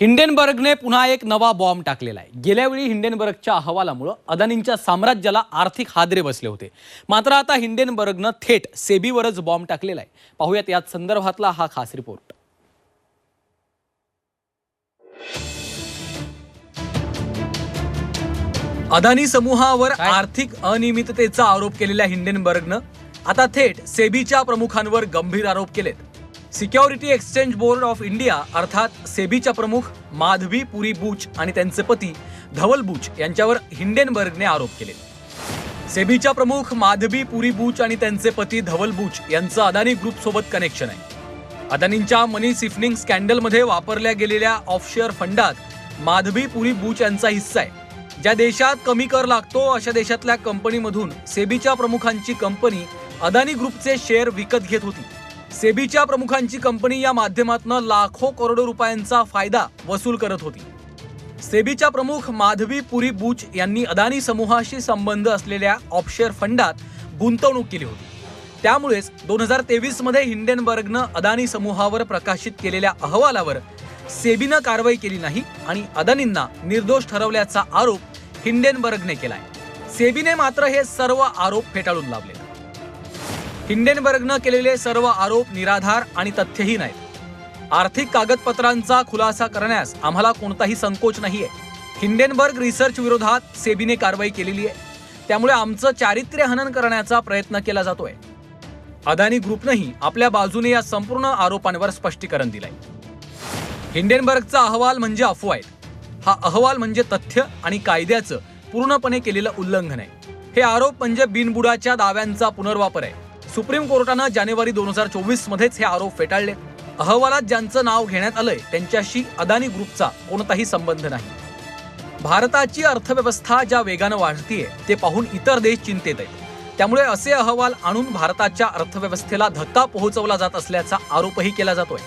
हिंडेनबर्गने पुन्हा एक नवा बॉम्ब टाकलेला आहे. गेल्या वेळी हिंडेनबर्गच्या अहवालामुळं अदानींच्या साम्राज्याला आर्थिक हादरे बसले होते. मात्र आता हिंडेनबर्गनं थेट सेबीवरच बॉम्ब टाकलेला आहे. पाहूयात यात संदर्भातला हा खास रिपोर्ट. अदानी समूहावर आर्थिक अनियमिततेचा आरोप केलेल्या हिंडेनबर्गनं आता थेट सेबीच्या प्रमुखांवर गंभीर आरोप केलेत. Security exchange board of India अर्थात सेबीच्या प्रमुख माधवी पुरी बूच आणि त्यांचे पती धवल बुच यांच्यावर हिंडेनबर्गने आरोप केले. सेबीच्या प्रमुख माधवी पुरी बूच आणि त्यांचे पती धवल बुच यांचं अदानी ग्रुप सोबत कनेक्शन आहे. अदानींच्या मनी सिफनिंग स्कॅन्डलमध्ये वापरल्या गेलेल्या ऑफशेअर फंडात माधवी पुरी बूच यांचा हिस्सा आहे. ज्या देशात कमी कर लागतो अशा देशातल्या कंपनीमधून सेबीच्या प्रमुखांची कंपनी अदानी ग्रुपचे शेअर विकत घेत होती. सेबीच्या प्रमुखांची कंपनी या माध्यमातून लाखो करोडो रुपयांचा फायदा वसूल करत होती. सेबीच्या प्रमुख माधवी पुरी बूच यांनी अदानी समूहाशी संबंध असलेल्या ऑफशेअर फंडात गुंतवणूक केली होती. त्यामुळेच दोन हजार तेवीसमध्ये हिंडेनबर्गनं अदानी समूहावर प्रकाशित केलेल्या अहवालावर सेबीनं कारवाई केली नाही आणि अदानींना निर्दोष ठरवल्याचा आरोप हिंडेनबर्गने केलाय. सेबीने मात्र हे सर्व आरोप फेटाळून लावले. हिंडेनबर्गनं केलेले सर्व आरोप निराधार आणि तथ्यही नाहीत. आर्थिक कागदपत्रांचा खुलासा करण्यास आम्हाला कोणताही संकोच नाहीये. हिंडेनबर्ग रिसर्च विरोधात सेबीने कारवाई केलेली आहे. त्यामुळे आमचं चारित्र्य हनन करण्याचा प्रयत्न केला जातोय. अदानी ग्रुपनंही आपल्या बाजूने या संपूर्ण आरोपांवर स्पष्टीकरण दिलंय. हिंडेनबर्गचा अहवाल म्हणजे अफवा आहे. हा अहवाल म्हणजे तथ्य आणि कायद्याचं पूर्णपणे केलेलं उल्लंघन आहे. हे आरोप म्हणजे बिनबुडाच्या दाव्यांचा पुनर्वापर आहे. सुप्रीम कोर्टानं जानेवारी दोन हजार चोवीस मध्येच हे आरोप फेटाळले. अहवालात ज्यांचं नाव घेण्यात आलंय त्यांच्याशी अदानी ग्रुपचा कोणताही संबंध नाही. भारताची अर्थव्यवस्था ज्या वेगानं वाढतीये ते पाहून इतर देश चिंतेत आहेत. त्यामुळे असे अहवाल आणून भारताच्या अर्थव्यवस्थेला धक्का पोहोचवला जात असल्याचा आरोपही केला जातोय.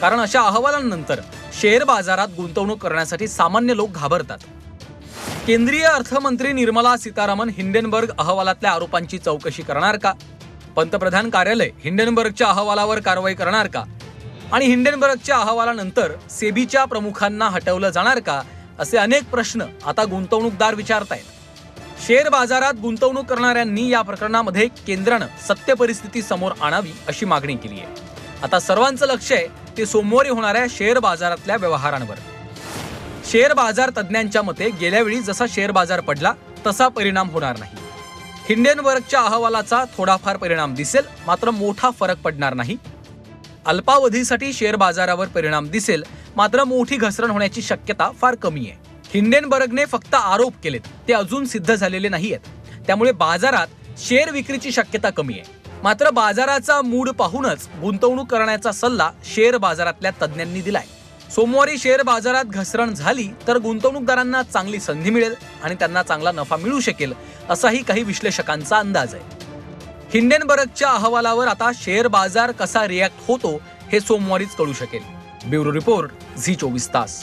कारण अशा अहवालांनंतर शेअर बाजारात गुंतवणूक करण्यासाठी सामान्य लोक घाबरतात. केंद्रीय अर्थमंत्री निर्मला सीतारामन हिंडेनबर्ग अहवालातल्या आरोपांची चौकशी करणार का? पंतप्रधान कार्यालय हिंडेनबर्गच्या अहवालावर कारवाई करणार का? आणि हिंडेनबर्गच्या अहवालानंतर सेबीच्या प्रमुखांना हटवलं जाणार का? असे अनेक प्रश्न आता गुंतवणूकदार विचारतायत. शेअर बाजारात गुंतवणूक करणाऱ्यांनी या प्रकरणामध्ये केंद्रानं सत्य परिस्थिती समोर आणावी अशी मागणी केली आहे. आता सर्वांचं लक्ष आहे ते सोमवारी होणाऱ्या शेअर बाजारातल्या व्यवहारांवर. शेअर बाजार तज्ज्ञांच्या मते गेल्यावेळी जसा शेअर बाजार पडला तसा परिणाम होणार नाही. हिंडेनबर्गच्या अहवालाचा थोडाफार परिणाम दिसेल मात्र मोठा फरक पडणार नाही. अल्पावधीसाठी शेअर बाजारावर परिणाम दिसेल मात्र मोठी घसरण होण्याची शक्यता फार कमी आहे. हिंडेनबर्गने फक्त आरोप केलेत ते अजून सिद्ध झालेले नाही आहेत त्यामुळे बाजारात शेअर विक्रीची शक्यता कमी आहे. मात्र बाजाराचा मूड पाहूनच गुंतवणूक करण्याचा सल्ला शेअर बाजारातल्या तज्ज्ञांनी दिलाय. सोमवारी शेअर बाजारात घसरण झाली तर गुंतवणूकदारांना चांगली संधी मिळेल आणि त्यांना चांगला नफा मिळू शकेल असाही काही विश्लेषकांचा अंदाज आहे. हिंडेनबर्गच्या अहवालावर आता शेअर बाजार कसा रिॲक्ट होतो हे सोमवारीच कळू शकेल. ब्युरो रिपोर्ट झी चोवीस तास.